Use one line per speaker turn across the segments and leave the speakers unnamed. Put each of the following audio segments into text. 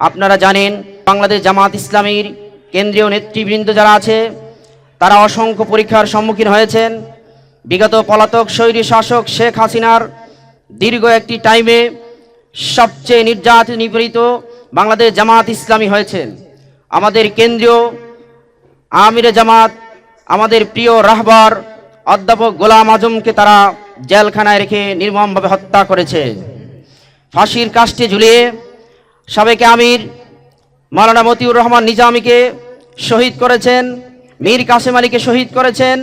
আপনারা জানেন বাংলাদেশ জামাত ইসলামীর কেন্দ্রীয় নেতৃবৃন্দ যারা আছে, তারা অসংখ্য পরীক্ষার সম্মুখীন হয়েছেন। বিগত পলাতক শৈলী শাসক শেখ হাসিনার দীর্ঘ একটি টাইমে সবচেয়ে নির্যাতিত নিপীড়িত বাংলাদেশ জামাত ইসলামী হয়েছেন। আমাদের কেন্দ্রীয় আমিরে জামাত, আমাদের প্রিয় রাহবার অধ্যাপক গোলাম আজমকে তারা জেলখানায় রেখে নির্মমভাবে হত্যা করেছে। ফাঁসির কাষ্টে ঝুলিয়ে সাবেক আমির মাওলানা মতিউর রহমান নিজামীকে শহীদ করেছেন, মীর কাসেম আলীকে শহীদ করেছেন,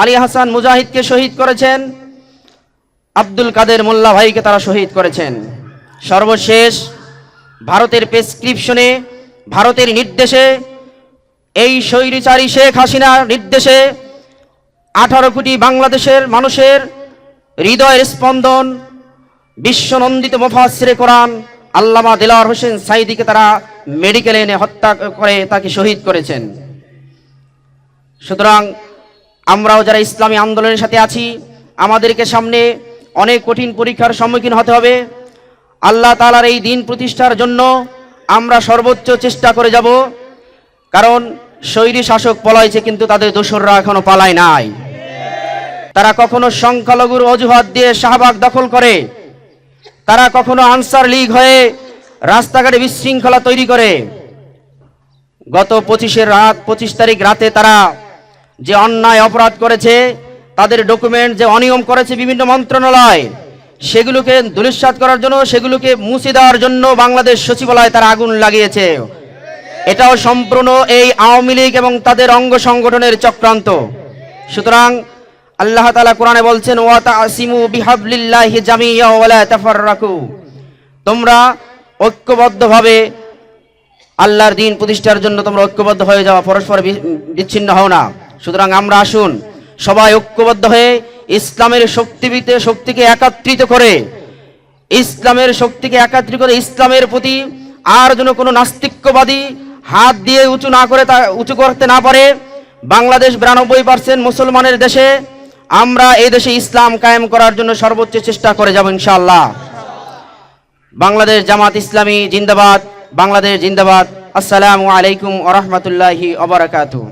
আলী হাসান মুজাহিদকে শহীদ করেছেন, আব্দুল কাদের মোল্লা ভাইকে তারা শহীদ করেছেন। সর্বশেষ ভারতের প্রেসক্রিপশনে, ভারতের নির্দেশে, এই স্বৈরচারী শেখ হাসিনার নির্দেশে আঠারো কোটি বাংলাদেশের মানুষের হৃদয়ের স্পন্দন, বিশ্বনন্দিত মুফাসিরে কোরআন আল্লামা দিলার হোসেন সাইদিকে তারা মেডিকেলে এনে হত্যা করে তাকে শহীদ করেছেন। সুতরাং আমরাও যারা ইসলামী আন্দোলনের সাথে আছি, আমাদেরকে সামনে অনেক কঠিন পরীক্ষার সম্মুখীন হতে হবে। আল্লাহ তালার এই দিন প্রতিষ্ঠার জন্য আমরা সর্বোচ্চ চেষ্টা করে যাব। কারণ শৈলী শাসক পলাইছে কিন্তু তাদের দোসররা এখনও পালায় নাই। তারা কখনো সংখ্যালঘুর অজুহাত দিয়ে শাহবাগ দখল করে তারা কখনো আনসার লীগ হয়ে রাস্তাঘাটে বিশৃঙ্খলা তৈরি করে। গত পঁচিশের রাত, পঁচিশ তারিখ রাতে তারা যে অন্যায় অপরাধ করেছে, তাদের ডকুমেন্ট যে অনিয়ম করেছে বিভিন্ন মন্ত্রণালয়, সেগুলোকে দুলিশ্বাত করার জন্য, সেগুলোকে মুছে দেওয়ার জন্য বাংলাদেশ সচিবালয়ে তারা আগুন লাগিয়েছে। এটাও সম্পূর্ণ এই আওয়ামী লীগ এবং তাদের অঙ্গ সংগঠনের চক্রান্ত। সুতরাং আল্লাহ তাআলা কোরআনে বলছেন, ওয়া তাসিমু বিহাবলিল্লাহি জামিয়া ওয়ালা তাফাররাকু। তোমরা ঐক্যবদ্ধভাবে আল্লাহর দিন প্রতিষ্ঠার জন্য তোমরা ঐক্যবদ্ধ হয়ে যাওয়া, পরস্পর বিচ্ছিন্ন হও না। সুতরাং আমরা আসুন, সবাই ঐক্যবদ্ধ হয়ে ইসলামের শক্তিবিতে, শক্তিকে একাত্রিত করে, ইসলামের শক্তিকে একাত্রিত করে, ইসলামের প্রতি আর যেন কোনো নাস্তিক্যবাদী হাত দিয়ে উঁচু না করে তা উঁচু করতে না পারে, বাংলাদেশ বিরানব্বই পার্সেন্ট মুসলমানের দেশে আমরা এই দেশে ইসলাম কায়েম করার জন্য সর্বোচ্চ চেষ্টা করে যাব ইনশাআল্লাহ। বাংলাদেশ জামাত ইসলামী জিন্দাবাদ, বাংলাদেশ জিন্দাবাদ। আসসালামু আলাইকুম ওরহমতুল্লাহি অবরাকাতু